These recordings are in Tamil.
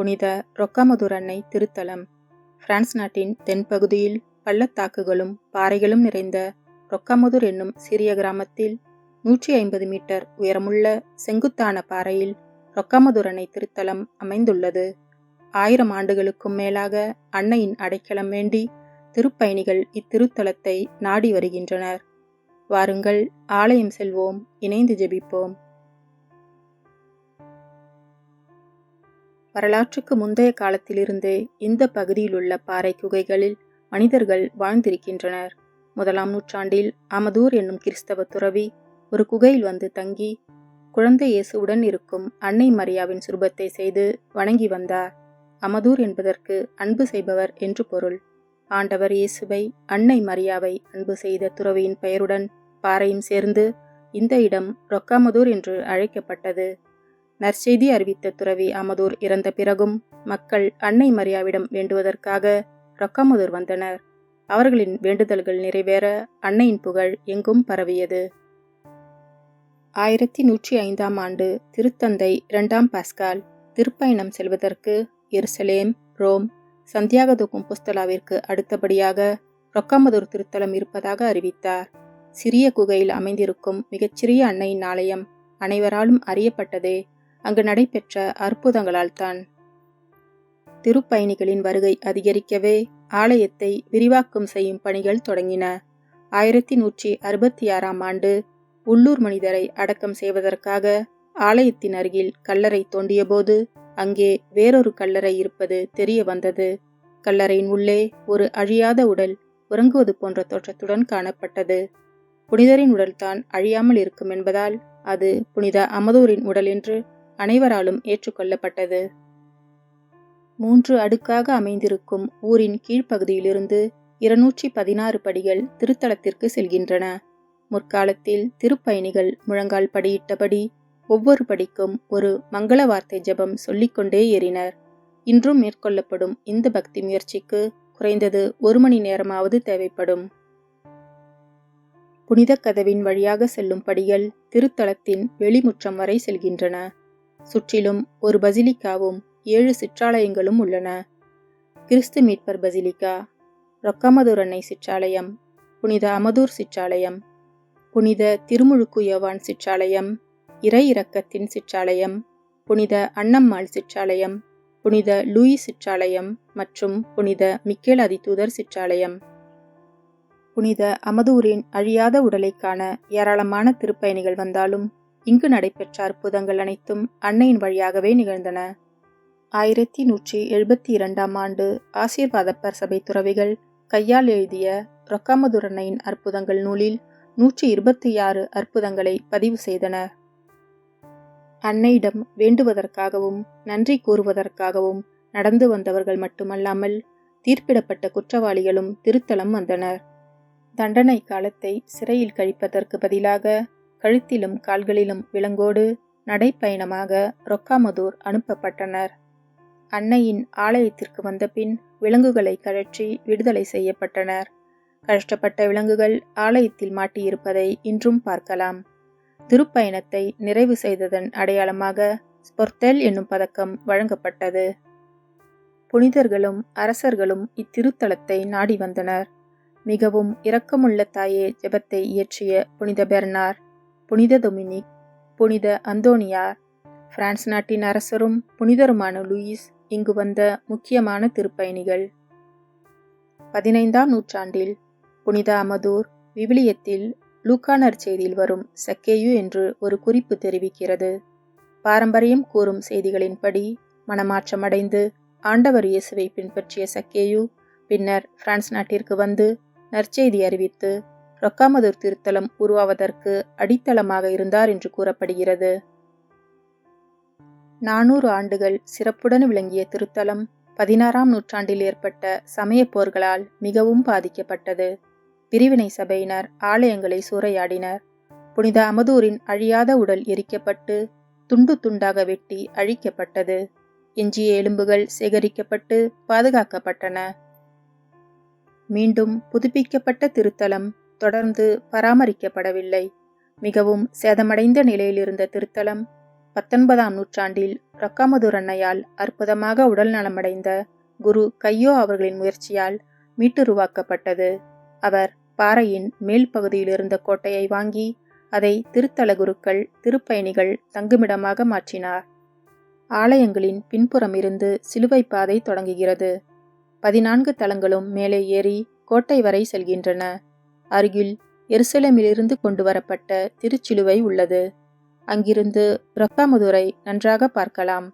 புனித ரொக்கமதுர் அன்னை திருத்தலம். பிரான்ஸ் நாட்டின் தென்பகுதியில் பள்ளத்தாக்குகளும் பாறைகளும் நிறைந்த ரொக்கமதுர் என்னும் சிறிய கிராமத்தில் நூற்றி ஐம்பது மீட்டர் உயரமுள்ள செங்குத்தான பாறையில் ரொக்கமதுர் அன்னை திருத்தலம் அமைந்துள்ளது. ஆயிரம் ஆண்டுகளுக்கும் மேலாக அன்னையின் அடைக்கலம் வேண்டி திருப்பயணிகள் இத்திருத்தலத்தை நாடி வருகின்றனர். வாருங்கள் ஆலயம் செல்வோம் இணைந்து ஜெபிப்போம். வரலாற்றுக்கு முந்தைய காலத்திலிருந்தே இந்த பகுதியில் உள்ள பாறை குகைகளில் மனிதர்கள் வாழ்ந்திருக்கின்றனர். முதலாம் நூற்றாண்டில் அமதூர் என்னும் கிறிஸ்தவ துறவி ஒரு குகையில் வந்து தங்கி குழந்தை இயேசுவுடன் இருக்கும் அன்னை மரியாவின் சுரூபத்தை செய்து வணங்கி வந்தார். அமதூர் என்பதற்கு அன்பு செய்பவர் என்று பொருள். ஆண்டவர் இயேசுவை அன்னை மரியாவை அன்பு செய்த துறவியின் பெயருடன் பாறையும் சேர்ந்து இந்த இடம் ரொக்காமதூர் என்று அழைக்கப்பட்டது. நற்செய்தி அறிவித்த துறவி அமதூர் இறந்த பிறகும் மக்கள் அன்னை மரியாவிடம் வேண்டுவதற்காக ரொக்காமதூர் வந்தனர். அவர்களின் வேண்டுதல்கள் நிறைவேற அன்னையின் புகழ் எங்கும் பரவியது. ஆயிரத்தி நூற்றி ஐந்தாம் ஆண்டு திருத்தந்தை இரண்டாம் பாஸ்கால் திருப்பயணம் செல்வதற்கு எருசலேம் ரோம் சந்தியாகது கும்புஸ்தலாவிற்கு அடுத்தபடியாக ரொக்காமதூர் திருத்தலம் இருப்பதாக அறிவித்தார். சிறிய குகையில் அமைந்திருக்கும் மிகச்சிறிய அன்னையின் ஆலயம் அனைவராலும் அறியப்பட்டதே. அங்கு நடைபெற்ற அற்புதங்களால் தான் திருப்பயணிகளின் வருகை அதிகரிக்கவே ஆலயத்தை விரிவாக்கம் செய்யும் பணிகள் தொடங்கின. ஆயிரத்தி நூற்றி அறுபத்தி ஆறாம் ஆண்டு உள்ளூர் மனிதரை அடக்கம் செய்வதற்காக ஆலயத்தின் அருகில் கல்லறை தோண்டியபோது அங்கே வேறொரு கல்லறை இருப்பது தெரிய வந்தது. கல்லறையின் உள்ளே ஒரு அழியாத உடல் உறங்குவது போன்ற தோற்றத்துடன் காணப்பட்டது. புனிதரின் உடல்தான் அழியாமல் இருக்கும் என்பதால் அது புனித அமதூரின் உடல் என்று அனைவராலும் ஏற்றுக்கொள்ளப்பட்டது. மூன்று அடுக்காக அமைந்திருக்கும் ஊரின் கீழ்ப்பகுதியிலிருந்து இருநூற்றி பதினாறு படிகள் திருத்தலத்திற்கு செல்கின்றன. முற்காலத்தில் திருப்பயணிகள் முழங்கால் படியிட்டபடி ஒவ்வொரு படிக்கும் ஒரு மங்கள வார்த்தை ஜபம் சொல்லிக்கொண்டே ஏறினர். இன்றும் மேற்கொள்ளப்படும் இந்த பக்தி முயற்சிக்கு குறைந்தது ஒரு மணி நேரமாவது தேவைப்படும். புனித கதவின் வழியாக செல்லும் படிகள் திருத்தலத்தின் வெளிமுற்றம் வரை செல்கின்றன. சுற்றிலும் ஒரு பசிலிக்காவும் ஏழு சிற்றாலயங்களும் உள்ளன. கிறிஸ்து மீட்பர் பசிலிக்கா ரொக்கமதூர் அன்னை சிற்றாலயம் புனித அமதூர் சிற்றாலயம் புனித திருமுழுக்கு யோவான் சிற்றாலயம் இறை இரக்கத்தின் சிற்றாலயம் புனித அன்னம்மாள் சிற்றாலயம் புனித லூயி சிற்றாலயம் மற்றும் புனித மிக்கேல் அதிதூதர் சிற்றாலயம். புனித அமதூரின் அழியாத உடலை காண ஏராளமான திருப்பயணிகள் வந்தாலும் இங்கு நடைபெற்ற அற்புதங்கள் அனைத்தும் அன்னையின் வழியாகவே நிகழ்ந்தன. ஆயிரத்தி நூற்றி எழுபத்தி இரண்டாம் ஆண்டு ஆசீர்வாதப்பர் சபை துறவிகள் கையால் எழுதிய ரொக்காமதுரன்னையின் அற்புதங்கள் நூலில் நூற்றி இருபத்தி ஆறு அற்புதங்களை பதிவு செய்தனர் அன்னையிடம் வேண்டுவதற்காகவும் நன்றி கூறுவதற்காகவும் நடந்து வந்தவர்கள் மட்டுமல்லாமல் தீர்ப்பிடப்பட்ட குற்றவாளிகளும் திருத்தலம் வந்தனர். தண்டனை காலத்தை சிறையில் கழிப்பதற்கு பதிலாக கழுத்திலும் கால்களிலும் விலங்கோடு நடைப்பயணமாக ரொக்காமதூர் அனுப்பப்பட்டனர். அன்னையின் ஆலயத்திற்கு வந்தபின் விலங்குகளை கழற்றி விடுதலை செய்யப்பட்டனர். கஷ்டப்பட்ட விலங்குகள் ஆலயத்தில் மாட்டியிருப்பதை இன்றும் பார்க்கலாம். திருப்பயணத்தை நிறைவு செய்ததன் அடையாளமாக ஸ்பொர்தெல் என்னும் பதக்கம் வழங்கப்பட்டது. புனிதர்களும் அரசர்களும் இத்திருத்தலத்தை நாடி வந்தனர். மிகவும் இரக்கமுள்ள தாயே ஜெபத்தை இயற்றிய புனித பெர்னார். புனித டொமினிக் புனித அந்தோனியார் பிரான்ஸ் நாட்டின் அரசரும் புனிதருமான லூயிஸ் இங்கு வந்த முக்கியமான திருப்பயணிகள். பதினைந்தாம் நூற்றாண்டில் புனித அமதூர் விவிலியத்தில் லூக்கானர் செய்தியில் வரும் சக்கேயு என்று ஒரு குறிப்பு தெரிவிக்கிறது. பாரம்பரியம் கூறும் செய்திகளின்படி மனமாற்றமடைந்து ஆண்டவர் இயேசுவை பின்பற்றிய சக்கேயு பின்னர் பிரான்ஸ் நாட்டிற்கு வந்து நற்செய்தி அறிவித்து ரொக்காமதூர் திருத்தலம் உருவாவதற்கு அடித்தளமாக இருந்தார் என்று கூறப்படுகிறது. நானூறு ஆண்டுகள் சிறப்புடன் விளங்கிய திருத்தலம் பதினாறாம் நூற்றாண்டில் ஏற்பட்ட சமய போர்களால் மிகவும் பாதிக்கப்பட்டது. பிரிவினை சபையினர் ஆலயங்களை சூறையாடினர். புனித அமதூரின் அழியாத உடல் எரிக்கப்பட்டு துண்டு துண்டாக வெட்டி அழிக்கப்பட்டது. எஞ்சிய எலும்புகள் சேகரிக்கப்பட்டு பாதுகாக்கப்பட்டன. மீண்டும் புதுப்பிக்கப்பட்ட திருத்தலம் தொடர்ந்து பராமரிக்கப்படவில்லை. மிகவும் சேதமடைந்த நிலையில் இருந்த திருத்தலம் பத்தொன்பதாம் நூற்றாண்டில் ரொக்காமதுர் அன்னையால் அற்புதமாக உடல் நலமடைந்த குரு கையோ அவர்களின் முயற்சியால் மீட்டுருவாக்கப்பட்டது. அவர் பாறையின் மேல் பகுதியில் இருந்த கோட்டையை வாங்கி அதை திருத்தல குருக்கள் திருப்பயணிகள் தங்குமிடமாக மாற்றினார். ஆலயங்களின் பின்புறம் இருந்து சிலுவை பாதை தொடங்குகிறது. பதினான்கு தளங்களும் மேலே ஏறி கோட்டை வரை செல்கின்றன. அருகில் எருசலேமிலிருந்து கொண்டு வரப்பட்ட திருச்சிலுவை உள்ளது. அங்கிருந்து ரொக்காமுதுரை நன்றாக பார்க்கலாம்.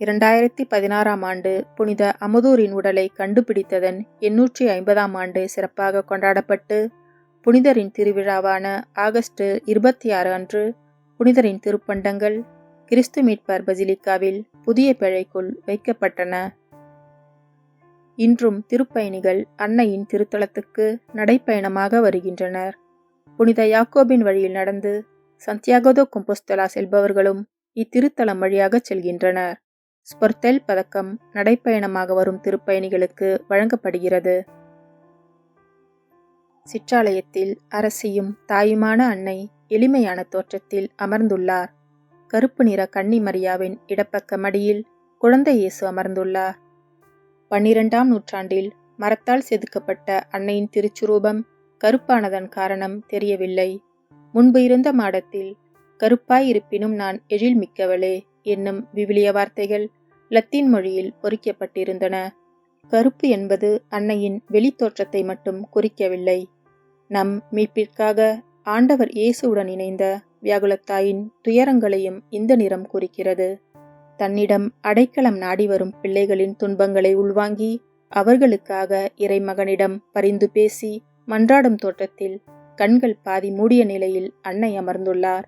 இரண்டாயிரத்தி பதினாறாம் ஆண்டு புனித அமுதூரின் உடலை கண்டுபிடித்ததன் எண்ணூற்றி ஐம்பதாம் ஆண்டு சிறப்பாக கொண்டாடப்பட்டு புனிதரின் திருவிழாவான ஆகஸ்ட் இருபத்தி ஆறு அன்று புனிதரின் திருப்பண்டங்கள் கிறிஸ்து மீட்பர் பசிலிக்காவில் புதிய பிழைக்குள் வைக்கப்பட்டன. இன்றும் திருப்பயணிகள் அன்னையின் திருத்தலத்துக்கு நடைப்பயணமாக வருகின்றனர். புனித யாக்கோபின் வழியில் நடந்து சந்தியாகோதோ கும்பஸ்தலா செல்பவர்களும் இத்திருத்தலம் வழியாக செல்கின்றனர். ஸ்பொர்தெல் பதக்கம் நடைப்பயணமாக வரும் திருப்பயணிகளுக்கு வழங்கப்படுகிறது. சிற்றாலயத்தில் அரசியும் தாயுமான அன்னை எளிமையான தோற்றத்தில் அமர்ந்துள்ளார். கருப்பு நிற கன்னி மரியாவின் இடப்பக்க மடியில் குழந்தை இயேசு அமர்ந்துள்ளார். பன்னிரெண்டாம் நூற்றாண்டில் மரத்தால் செதுக்கப்பட்ட அன்னையின் திருச்சுரூபம் கருப்பானதன் காரணம் தெரியவில்லை. முன்பு இருந்த மாடத்தில் கருப்பாய் இருப்பினும் நான் எழில் மிக்கவளே என்னும் விவிலிய வார்த்தைகள் லத்தீன் மொழியில் பொறிக்கப்பட்டிருந்தன. கருப்பு என்பது அன்னையின் வெளித்தோற்றத்தை மட்டும் குறிக்கவில்லை. நம் மீட்பிற்காக ஆண்டவர் இயேசுவுடன் இணைந்த வியாகுலத்தாயின் துயரங்களையும் இந்த நிறம் குறிக்கிறது. தன்னிடம் அடைக்கலம் நாடி வரும் பிள்ளைகளின் துன்பங்களை உள்வாங்கி அவர்களுக்காக இறைமகனிடம் பரிந்து பேசி மன்றாடும் தோட்டத்தில் கண்கள் பாதி மூடிய நிலையில் அன்னை அமர்ந்துள்ளார்.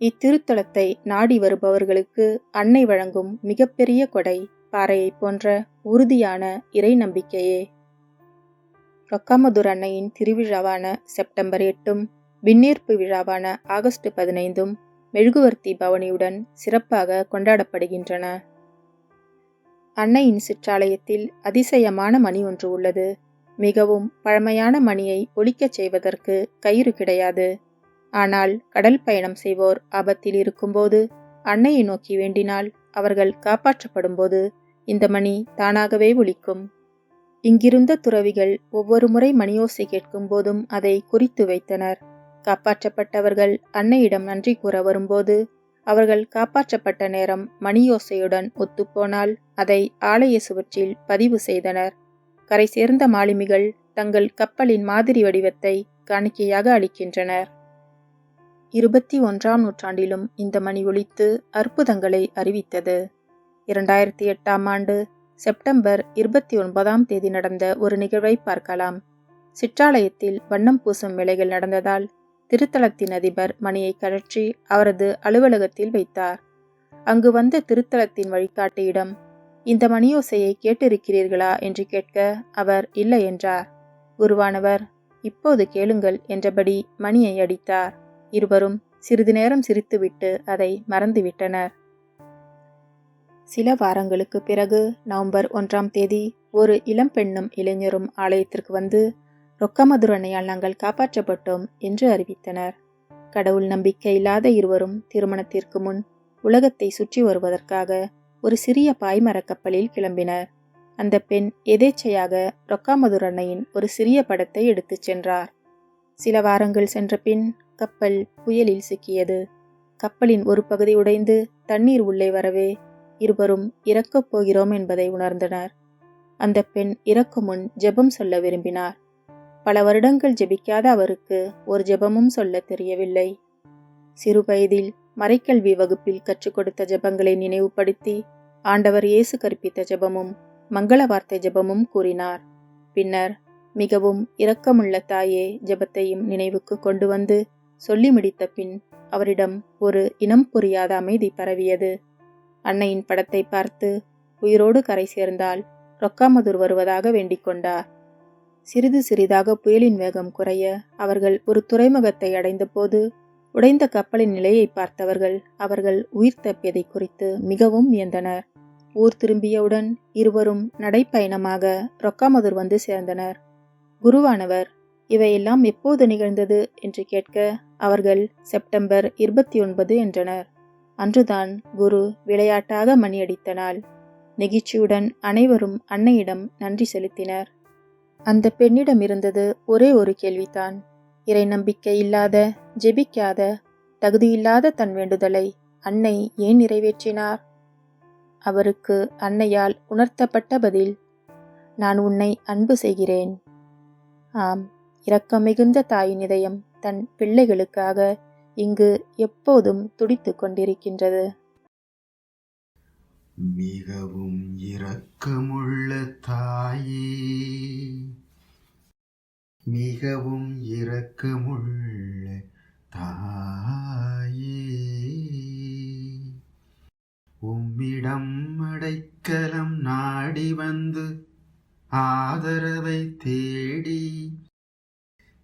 இத்திருத்தலத்தை நாடி வருபவர்களுக்கு அன்னை வழங்கும் மிகப்பெரிய கொடை பாறையைப் போன்ற உறுதியான இறை நம்பிக்கையே. ரொக்காமதுர் அன்னையின் திருவிழாவான செப்டம்பர் எட்டும் விண்ணேற்பு விழாவான ஆகஸ்ட் பதினைந்தும் மெழுகுவர்த்தி பவனியுடன் சிறப்பாக கொண்டாடப்படுகின்றன. அன்னையின் சிற்றாலயத்தில் அதிசயமான மணி ஒன்று உள்ளது. மிகவும் பழமையான மணியை ஒழிக்கச் செய்வதற்கு கயிறு கிடையாது. ஆனால் கடல் பயணம் செய்வோர் ஆபத்தில் இருக்கும்போது அன்னையை நோக்கி வேண்டினால் அவர்கள் காப்பாற்றப்படும்போது இந்த மணி தானாகவே ஒலிக்கும். இங்கிருந்த துறவிகள் ஒவ்வொரு முறை மணியோசை கேட்கும் போதும் அதை குறித்து வைத்தனர். காப்பாற்றப்பட்டவர்கள் அன்னையிடம் நன்றி கூற வரும்போது அவர்கள் காப்பாற்றப்பட்ட நேரம் மணியோசையுடன் ஒத்துப்போனால் அதை ஆலய சுவற்றில் பதிவு செய்தனர். கரை சேர்ந்த மாலுமிகள் தங்கள் கப்பலின் மாதிரி வடிவத்தை காணிக்கையாக அளிக்கின்றனர். இருபத்தி ஒன்றாம் நூற்றாண்டிலும் இந்த மணி ஒழித்து அற்புதங்களை அறிவித்தது. இரண்டாயிரத்தி எட்டாம் ஆண்டு செப்டம்பர் இருபத்தி ஒன்பதாம் தேதி நடந்த ஒரு நிகழ்வை பார்க்கலாம். சிற்றாலயத்தில் வண்ணம் பூசும் வேலைகள் நடந்ததால் திருத்தலத்தின் அதிபர் மணியை கழற்றி அவரது அலுவலகத்தில் வைத்தார். அங்கு வந்த திருத்தலத்தின் வழிகாட்டியிடம் இந்த மணியோசையை கேட்டிருக்கிறீர்களா? என்று கேட்க அவர் இல்லை என்றார். குருவானவர் இப்போது கேளுங்கள் என்றபடி மணியை அடித்தார். இருவரும் சிறிது நேரம் சிரித்துவிட்டு அதை மறந்துவிட்டனர். சில வாரங்களுக்கு பிறகு நவம்பர் ஒன்றாம் தேதி ஒரு இளம்பெண்ணும் இளைஞரும் ஆலயத்திற்கு வந்து ரொக்கமதுரனையால் நாங்கள் காப்பாற்றப்பட்டோம் என்று அறிவித்தனர். கடவுள் நம்பிக்கை இல்லாத இருவரும் திருமணத்திற்கு முன் உலகத்தை சுற்றி வருவதற்காக ஒரு சிறிய பாய்மரக் கப்பலில் கிளம்பினர். அந்த பெண் எதேச்சையாக ரொக்காமதுர் அன்னையின் ஒரு சிறிய படத்தை எடுத்துச் சென்றார். சில வாரங்கள் சென்ற பின் கப்பல் புயலில் சிக்கியது. கப்பலின் ஒரு பகுதி உடைந்து தண்ணீர் உள்ளே வரவே இருவரும் இறக்கப் போகிறோம் என்பதை உணர்ந்தனர். அந்த பெண் இறக்கும் முன் ஜெபம் சொல்ல விரும்பினார். பல வருடங்கள் ஜெபிக்காத அவருக்கு ஒரு ஜெபமும் சொல்ல தெரியவில்லை. சிறு வயதில் மறைக்கல்வி வகுப்பில் கற்றுக் கொடுத்த ஜெபங்களை நினைவுபடுத்தி ஆண்டவர் இயேசு கற்பித்த ஜெபமும் மங்கள வார்த்தை ஜெபமும் கூறினார். பின்னர் மிகவும் இரக்கமுள்ள தாயே ஜெபத்தையும் நினைவுக்கு கொண்டு வந்து சொல்லி முடித்த பின் அவரிடம் ஒரு இனம் புரியாத அமைதி பரவியது. அன்னையின் படத்தை பார்த்து உயிரோடு கரை சேர்ந்தால் ரொக்காமதுர் வருவதாக வேண்டிக் கொண்டார். சிறிது சிறிதாக புயலின் வேகம் குறைய அவர்கள் ஒரு துறைமுகத்தை அடைந்தபோது உடைந்த கப்பலின் நிலையை பார்த்தவர்கள் அவர்கள் உயிர் தப்பியதை குறித்து மிகவும் வியந்தனர். ஊர் திரும்பியவுடன் இருவரும் நடைப்பயணமாக ரொக்காமதுர் வந்து சேர்ந்தனர். குருவானவர் இவையெல்லாம் எப்போது நிகழ்ந்தது? என்று கேட்க அவர்கள் செப்டம்பர் இருபத்தி ஒன்பது என்றனர். அன்றுதான் குரு விளையாட்டாக மணியடித்த நாள். நெகிழ்ச்சியுடன் அனைவரும் அன்னையிடம் நன்றி செலுத்தினர். அந்த பெண்ணிடம் இருந்தது ஒரே ஒரு கேள்விதான். இறை நம்பிக்கை இல்லாத ஜெபிக்காத தகுதியில்லாத தன் வேண்டுதலை அன்னை ஏன் நிறைவேற்றினார்? அவருக்கு அன்னையால் உணர்த்தப்பட்ட பதில் நான் உன்னை அன்பு செய்கிறேன். ஆம் இரக்கம் மிகுந்த தாயின் இதயம் தன் பிள்ளைகளுக்காக இங்கு எப்போதும் துடித்து கொண்டிருக்கின்றது. மிகவும் இரக்கமுள்ள தாயே. மிகவும் இரக்கமுள்ள தாயே. உம்மிடம் அடைக்கலம் நாடி வந்து ஆதரவை தேடி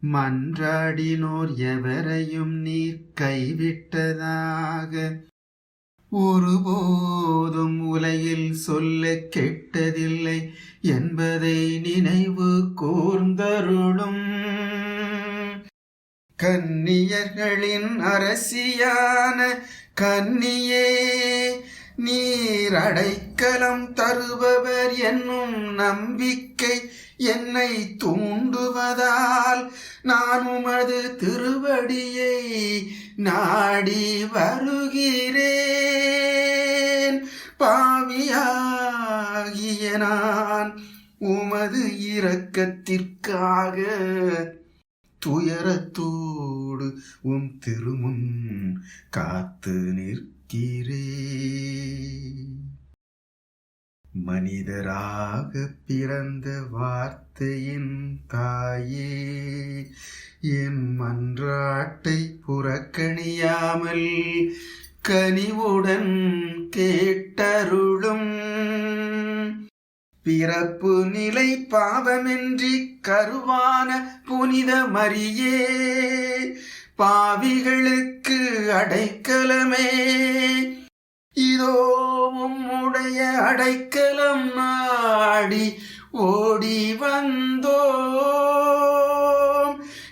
மன்றாடினோர் எவரையும் நீர் கைவிட்டதாக ஒருபோதும் உலகில் சொல்ல கெட்டதில்லை என்பதை நினைவு கூர்ந்தருளும். கன்னியர்களின் அரசியான கன்னியே நீர் அடைக்கலம் தருபவர் என்னும் நம்பிக்கை என்னை தூண்டுவதால் நான் உமது திருவடியை நாடி வருகிறேன். பாவியாகிய நான் உமது இரக்கத்திற்காக துயரத்தோடு உம் திருமுன் காத்து நிற்கிறேன். மனிதராக பிறந்த வார்த்தையின் தாயே என் மன்றாட்டை புறக்கணியாமல் கனிவுடன் கேட்டருளும். பிறப்பு நிலை பாவமின்றி கருவான புனித மரியே பாவிகளுக்கு அடைக்கலமே. இதோ உம்முடைய அடைக்கலம் நாடி ஓடி வந்தோம்.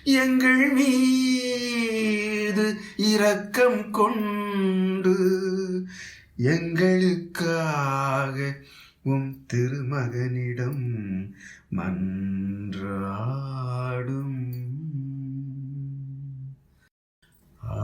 எங்கள் மீது இரக்கம் கொண்டு எங்களுக்காக உம் திருமகனிடம் மன்றாடும். ஆ